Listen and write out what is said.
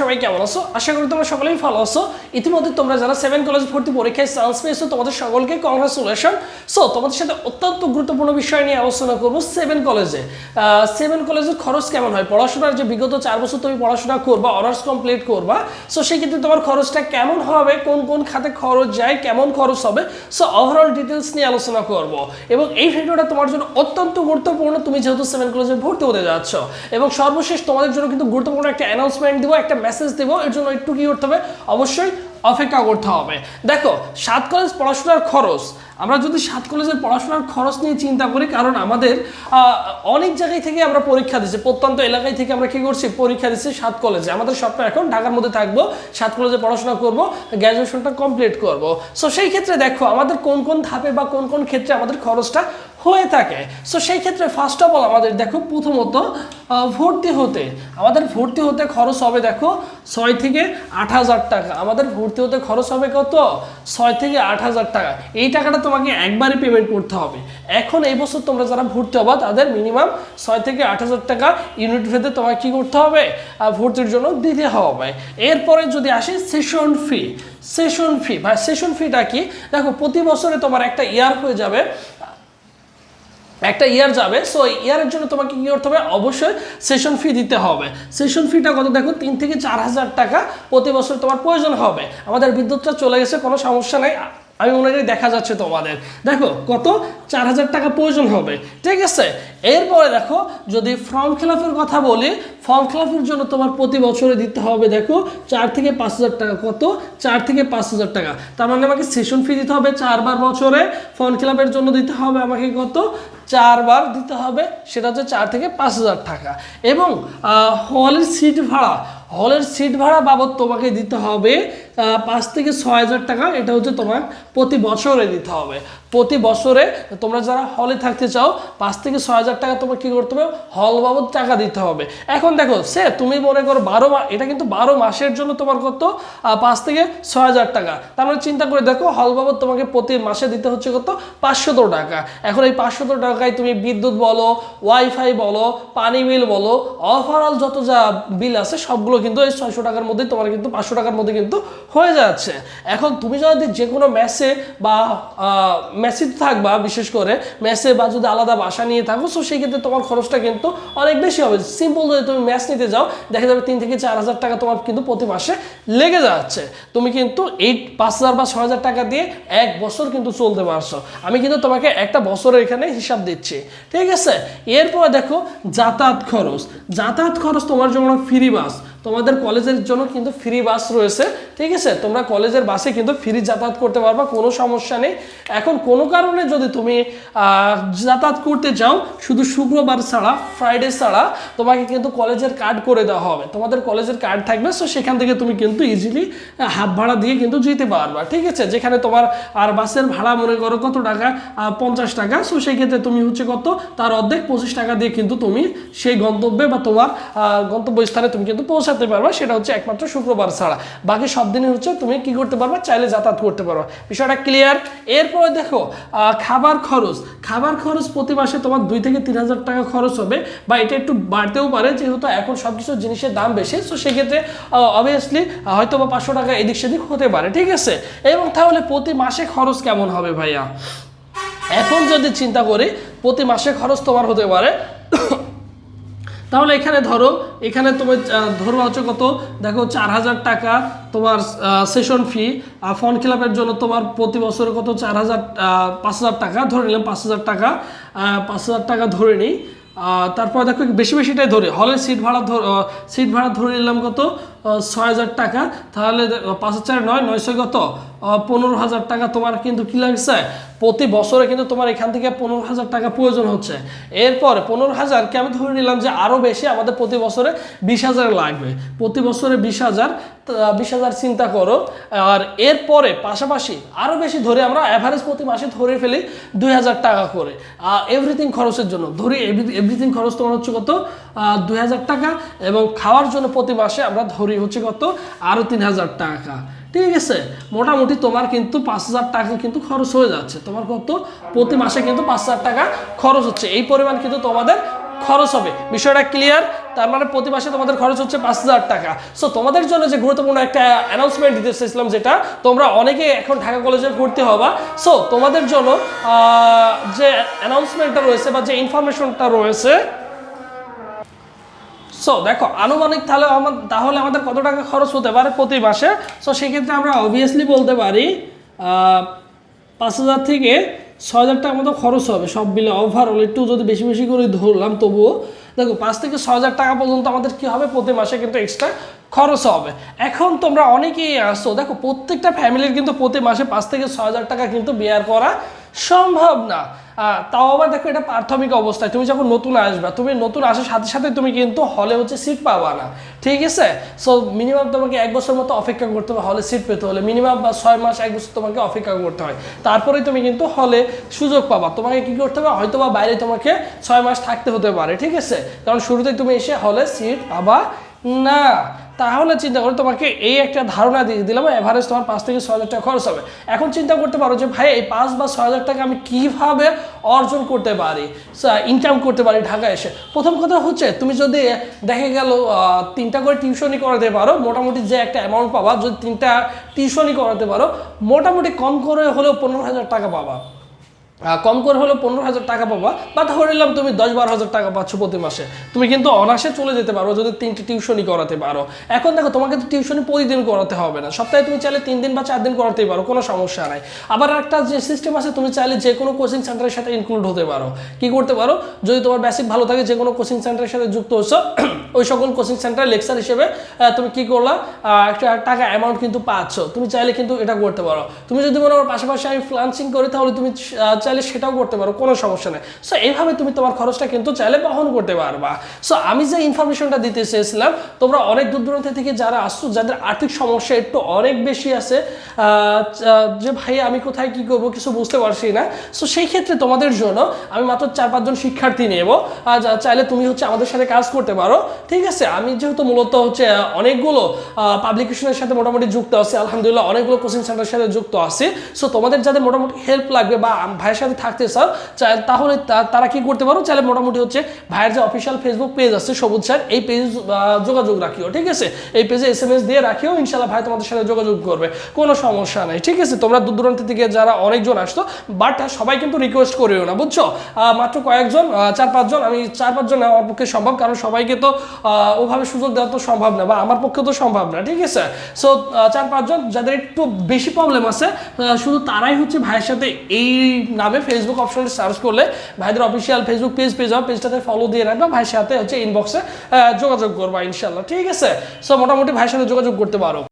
সবাই কেমন আছো? আশা করি তোমরা সকলেই ভালো আছো। ইতিমধ্যে তোমরা যারা সেভেন কলেজ ভর্তি পরীক্ষায় চান্স পেয়েছ, তোমাদের সকলকে কংগ্রাচুলেশন সো তোমাদের সাথে অত্যন্ত গুরুত্বপূর্ণ বিষয় নিয়ে আলোচনা করব সেভেন কলেজে সেভেন কলেজের খরচ কেমন হয়? পড়াশোনার যে বিগত চার বছর তুমি পড়াশোনা করবা অনার্স কমপ্লিট করবা। সো সেই ক্ষেত্রে তোমার খরচটা কেমন হবে? কোন কোন খাতে খরচ যায়? কেমন খরচ হবে? সো ওভারঅল ডিটেলস নিয়ে আলোচনা করব। এবং এই ভিডিওটা তোমার জন্য অত্যন্ত গুরুত্বপূর্ণ। তুমি যেহেতু সেভেন কলেজে ভর্তি হতে যাচ্ছ। এবং সর্বশেষ তোমাদের জন্য কিন্তু গুরুত্বপূর্ণ একটা অ্যানাউন্সমেন্ট দিব, একটা মেসেজ দেবো, এর জন্য একটু কি করতে হবে? অবশ্যই অপেক্ষা করতে হবে। দেখো, সাত কলেজ পড়াশোনার খরচ। আমরা যদি সাত কলেজের পড়াশোনার খরচ নিয়ে চিন্তা করি, কারণ আমাদের অনেক জায়গায় থেকে আমরা পরীক্ষা দিচ্ছি, প্রত্যন্ত এলাকায় থেকে আমরা কি করছি? পরীক্ষা দিচ্ছি সাত কলেজে আমাদের স্বপ্ন এখন ঢাকার মধ্যে থাকব, সাত কলেজে পড়াশোনা করব গ্র্যাজুয়েশনটা কমপ্লিট করব। সো সেই ক্ষেত্রে দেখো, আমাদের কোন কোন ধাপে বা কোন কোন ক্ষেত্রে আমাদের খরচটা হয়ে থাকে। সো সেই ক্ষেত্রে ফার্স্ট অফ অল আমাদের দেখো প্রথমত ভর্তি হতে। আমাদের ভর্তি হতে খরচ হবে দেখো ছয় থেকে আট হাজার টাকা। আমাদের ভর্তি হতে খরচ হবে কত? ছয় থেকে আট হাজার টাকা। এই টাকাটা তোমাকে একবারই পেমেন্ট করতে হবে। এখন এই বছর তোমরা যারা ভর্তি হবা, তাদের মিনিমাম ছয় থেকে আট হাজার টাকা ইউনিট ভেদে তোমাকে কি করতে হবে? ভর্তির জন্য দিতে হবে। এরপরে যদি আসে সেশন ফি সেশন ফি বা সেশন ফিটা কি? দেখো প্রতি বছরে তোমার একটা ইয়ার হয়ে যাবে। একটা ইয়ার যাবে সো ইয়ারের জন্য তোমাকে কি করতে হবে? অবশ্যই সেশন ফি দিতে হবে। সেশন ফিটা কত? দেখো, তিন থেকে চার হাজার টাকা প্রতি বছর তোমার প্রয়োজন হবে। আমাদের বিদ্যুৎটা চলে গেছে, কোনো সমস্যা নেই। আমি অনুযায়ী দেখা যাচ্ছে তোমাদের। দেখো কত? চার হাজার টাকা প্রয়োজন হবে। ঠিক আছে? এরপরে দেখো, যদি ফর্ম ফিল কথা বলি ফর্ম ফিল জন্য তোমার প্রতি বছরে দিতে হবে দেখো চার থেকে পাঁচ হাজার টাকা। কত? চার থেকে পাঁচ হাজার টাকা। তার মানে আমাকে সেশন ফি দিতে হবে চারবার বছরে। ফর্ম ফিল জন্য দিতে হবে আমাকে কত? চারবার দিতে হবে। সেটা হচ্ছে চার থেকে পাঁচ হাজার টাকা। এবং হলের সিট ভাড়া। হলের সিট ভাড়া বাবদ তোমাকে দিতে হবে পাঁচ থেকে ছয় হাজার টাকা। এটা হচ্ছে তোমার প্রতি বছরে দিতে হবে। প্রতি বছরে তোমরা যারা হলে থাকতে চাও, পাঁচ থেকে ছয় হাজার টাকা তোমার কি করতে হবে? হল বাবদ টাকা দিতে হবে। এখন দেখো, সে তুমি মনে করো বারো মা এটা কিন্তু বারো মাসের জন্য তোমার কত? পাঁচ থেকে ছয় হাজার টাকা। তার মানে চিন্তা করে দেখো হল বাবদ তোমাকে প্রতি মাসে দিতে হচ্ছে কত? পাঁচশত টাকা। এখন এই পাঁচশত টাকায় তুমি বিদ্যুৎ বলো ওয়াইফাই বলো, পানি বিল বলো ওভারঅল যত যা বিল আছে সবগুলো কিন্তু এই ছয়শো টাকার মধ্যে তোমার কিন্তু পাঁচশো টাকার মধ্যে কিন্তু হয়ে যাচ্ছে। এখন তুমি যদি যে কোনো ম্যাসে বা মেসে থাকবা, বিশেষ করে। মেসে বা যদি আলাদা বাসা নিয়ে থাকো সো সেই ক্ষেত্রে তোমার খরচটা কিন্তু অনেক বেশি হবে। সিম্পল যদি তুমি ম্যাচ নিতে যাও, দেখা যাবে তিন থেকে চার হাজার টাকা তোমার কিন্তু প্রতি মাসে লেগে যাচ্ছে। তুমি কিন্তু এই পাঁচ হাজার বা ছয় হাজার টাকা দিয়ে এক বছর কিন্তু চলতে পারছ। আমি কিন্তু তোমাকে একটা বছরের এখানে হিসাব দিচ্ছি। ঠিক আছে? এরপর দেখো, যাতায়াত খরচ। যাতায়াত খরচ তোমার যেমন ফ্রি বাস তোমাদের কলেজের জন্য কিন্তু ফ্রি বাস রয়েছে, ঠিক আছে? তোমরা কলেজের বাসে কিন্তু ফ্রি যাতায়াত করতে পারবা, কোনো সমস্যা নেই। এখন কোনো কারণে যদি তুমি যাতায়াত করতে চাও শুধু শুক্রবার ছাড়া ফ্রাইডে ছাড়া, তোমাকে কিন্তু কলেজের কার্ড করে দেওয়া হবে। তোমাদের কলেজের কার্ড থাকবে সো সেখান থেকে তুমি কিন্তু ইজিলি হাফ ভাড়া দিয়ে কিন্তু যেতে পারবা, ঠিক আছে? যেখানে তোমার, আর বাসের ভাড়া মনে করো কত টাকা? পঞ্চাশ টাকা সো সেই ক্ষেত্রে তুমি হচ্ছে কত? তার অর্ধেক পঁচিশ টাকা দিয়ে কিন্তু তুমি সেই গন্তব্যে বা তোমার গন্তব্যস্থানে তুমি কিন্তু পৌঁছাতে পারবা, সেটা হচ্ছে একমাত্র শুক্রবার ছাড়া। বাকি সব দিনে হচ্ছে তুমি কি করতে পারবা, চাইলে যাতায়াত করতে পারবা। বিষয়টা ক্লিয়ার এরপরে দেখো খাবার খরচ। খাবার খরচ প্রতি মাসে তোমার দুই থেকে তিন হাজার টাকা খরচ হবে, বা এটা একটু বাড়তেও পারে, যেহেতু এখন সব কিছু জিনিসের দাম বেশি সো সেক্ষেত্রে অবভিয়াসলি হয়তো বা পাঁচশো টাকা এদিক সেদিক হতে পারে, ঠিক আছে? এবং তাহলে প্রতি মাসে খরচ কেমন হবে ভাইয়া? এখন যদি চিন্তা করি, প্রতি মাসে খরচ তোমার হতে পারে তাহলে এখানে ধরো এখানে তুমি আহ, ধরো হচ্ছে কত? দেখো চার হাজার টাকা তোমার সেশন ফি আর ফর্ম ফিল জন্য তোমার প্রতি বছরে কত? চার হাজার পাঁচ হাজার টাকা ধরে নিলাম পাঁচ হাজার টাকা পাঁচ হাজার টাকা ধরে নিই। তারপর দেখো বেশি বেশিটাই ধরে হলের সিট ভাড়া ধর সিট ভাড়া ধরে নিলাম কত? ছয় হাজার টাকা। তাহলে পাঁচ হাজার নয় নয়শো কত? পনেরো হাজার টাকা তোমার কিন্তু কি লাগছে? প্রতি বছরে কিন্তু তোমার এখান থেকে পনেরো হাজার টাকা প্রয়োজন হচ্ছে। এরপর পনেরো হাজারকে আমি ধরে নিলাম যে আরও বেশি আমাদের প্রতি বছরে বিশ হাজার লাগবে। প্রতি বছরে বিশ হাজার বিশ হাজার চিন্তা করো। আর এরপরে পাশাপাশি আরও বেশি ধরে আমরা অ্যাভারেজ প্রতি মাসে ধরে ফেলি দুই হাজার টাকা করে। এভরিথিং খরচের জন্য ধরি এভরিথিং খরচ তোমার হচ্ছে কত? দুই হাজার টাকা এবং খাওয়ার জন্য প্রতি মাসে আমরা ধরি হচ্ছে কত? আরও তিন হাজার টাকা। ঠিক আছে, মোটামুটি তোমার কিন্তু পাঁচ হাজার টাকা কিন্তু খরচ হয়ে যাচ্ছে। তোমার কত? প্রতি মাসে কিন্তু পাঁচ হাজার টাকা খরচ হচ্ছে। এই পরিমাণ কিন্তু তোমাদের খরচ হবে। বিষয়টা ক্লিয়ার তার মানে প্রতি মাসে তোমাদের খরচ হচ্ছে পাঁচ হাজার টাকা। সো তোমাদের জন্য যে গুরুত্বপূর্ণ একটা অ্যানাউন্সমেন্ট দিতে চেয়েছিলাম যেটা, তোমরা অনেকে এখন ঢাকা কলেজে ভর্তি হবা। সো তোমাদের জন্য যে অ্যানাউন্সমেন্টটা রয়েছে বা যে ইনফরমেশনটা রয়েছে সো দেখো, আনুমানিক তাহলে আমার তাহলে আমাদের কত টাকা খরচ হতে পারে প্রতি মাসে? সো সেক্ষেত্রে আমরা অবভিয়াসলি বলতে পারি পাঁচ হাজার থেকে ছয় হাজার টাকা মতো খরচ হবে সব মিলে ওভারঅল একটু যদি বেশি বেশি করে ধরলাম, তবুও দেখো, পাঁচ থেকে ছয় হাজার টাকা পর্যন্ত আমাদের কি হবে? প্রতি মাসে কিন্তু এক্সট্রা খরচ হবে। এখন তোমরা অনেকেই আসছো দেখো, প্রত্যেকটা ফ্যামিলির কিন্তু প্রতি মাসে পাঁচ থেকে ছয় হাজার টাকা কিন্তু বেয়ার করা সম্ভব না। তাও আবার দেখো এটা প্রাথমিক অবস্থায়। তুমি যখন নতুন আসবে, তুমি নতুন আসার সাথে সাথে তুমি কিন্তু হলে হচ্ছে সিট পাবা না। ঠিক আছে? সো মিনিমাম তোমাকে এক বছর মতো অপেক্ষা করতে হবে হলে সিট পেতে হলে। মিনিমাম বা ছয় মাস, এক বছর তোমাকে অপেক্ষা করতে হয়। তারপরেই তুমি কিন্তু হলে সুযোগ পাবা। তোমাকে কি করতে হবে? হয়তো বা বাইরে তোমাকে ছয় মাস থাকতে হতে পারে। ঠিক আছে? কারণ শুরুতেই তুমি এসে হলে সিট পাবা। না, তাহলে চিন্তা করো, তোমাকে এই একটা ধারণা দিয়ে দিলাম এভারেজ তোমার পাঁচ থেকে ছয় হাজার টাকা খরচ হবে। এখন চিন্তা করতে পারো যে, ভাই, এই পাঁচ বা ছয় হাজার টাকা আমি কীভাবে অর্জন করতে পারি? ইনকাম করতে পারি ঢাকায় এসে। প্রথম কথা হচ্ছে, তুমি যদি দেখে গেল তিনটা করে টিউশনই করাতে পারো, মোটামুটি যে একটা অ্যামাউন্ট পাবা, যদি তিনটা টিউশনই করাতে পারো, মোটামুটি কম করে হলেও পনেরো হাজার টাকা পাবা। কম করে হলেও পনেরো হাজার টাকা পাবা, বা ধরে নিলাম তুমি দশ বারো হাজার টাকা পাচ্ছ প্রতি মাসে। তুমি কিন্তু অনাসে চলে যেতে পারো, যদি তিনটি টিউশনই করাতে পারো। এখন দেখো, তোমাকে তো টিউশনই প্রতিদিন করাতে হবে না। সপ্তাহে তুমি চাইলে তিন দিন বা চার দিন করাতেই পারো, কোনো সমস্যা নাই। আবার একটা যে সিস্টেম আছে, তুমি চাইলে যে কোনো কোচিং সেন্টারের সাথে ইনক্লুড হতে পারো। কি করতে পারো? যদি তোমার বেসিক ভালো থাকে, যে কোনো কোচিং সেন্টারের সাথে যুক্ত হচ্ছ, ওই সকল কোচিং সেন্টার লেকচার হিসেবে তুমি কি করলা? একটা টাকা অ্যামাউন্ট কিন্তু পাচ্ছ। তুমি চাইলে কিন্তু এটা করতে পারো। তুমি যদি মনে করো পাশাপাশি আমি ফ্লান্সিং করি, তাহলে তুমি চাইলে সেটাও করতে পারো, কোনো সমস্যা নেই। সো এইভাবে তুমি তোমার খরচটা কিন্তু চাইলে বহন করতে পারবা। সো আমি যে ইনফরমেশনটা দিতে চেয়েছিলাম, তোমরা অনেক দূর দূরান্ত থেকে যারা আসছো, যাদের আর্থিক সমস্যা একটু অনেক বেশি আছে যে ভাই আমি কোথায় কি করব কিছু বুঝতে পারছি না। সো সেই ক্ষেত্রে তোমাদের জন্য আমি মাত্র চার পাঁচজন শিক্ষার্থী নেব। চাইলে তুমি হচ্ছে আমাদের সাথে কাজ করতে পারো। ঠিক আছে? আমি যেহেতু মূলত হচ্ছে অনেকগুলো পাবলিকেশনের সাথে মোটামুটি যুক্ত আছি, আলহামদুলিল্লাহ অনেকগুলো কোচিং সেন্টারের সাথে যুক্ত আছি। সো তোমাদের যাদের মোটামুটি হেল্প লাগবে বা ভাইয়ের সাথে থাকতে চাও তাহলে তারা কি করতে পারো? চাইলে মোটামুটি হচ্ছে ভাইয়ের যে অফিসিয়াল ফেসবুক পেজ আছে, সবুজ স্যার, এই পেজ যোগাযোগ রাখিও, ঠিক আছে? এই পেজে এস এম এস দিয়ে রাখিও ইনশাল্লাহ ভাই তোমাদের সাথে যোগাযোগ করবে, কোনো সমস্যা নাই, ঠিক আছে? তোমরা দূর দূরান্ত থেকে যারা অনেকজন আসতো বাট সবাই কিন্তু রিকোয়েস্ট করিও না, বুঝছ? মাত্র কয়েকজন চার পাঁচজন, আমি চার পাঁচজন আমার পক্ষে সম্ভব, কারণ সবাইকে তো ওভাবে সুযোগ দেওয়া তো সম্ভব না, বা আমার পক্ষে তো সম্ভব না, ঠিক আছে? সো চার পাঁচজন, যাদের একটু বেশি প্রবলেম আছে শুধু তারাই হচ্ছে ভাইয়ের সাথে এই নামে ফেসবুক অপশনটি সার্চ করলে ভাইদের অফিসিয়াল ফেসবুক পেজ পেজ হবে পেজটাতে ফলো দিয়ে রাখবে ভাইয়ের সাথে হচ্ছে ইনবক্সে যোগাযোগ করবা ইনশাল্লাহ ঠিক আছে? সো মোটামুটি ভাইয়ের সাথে যোগাযোগ করতে পারো।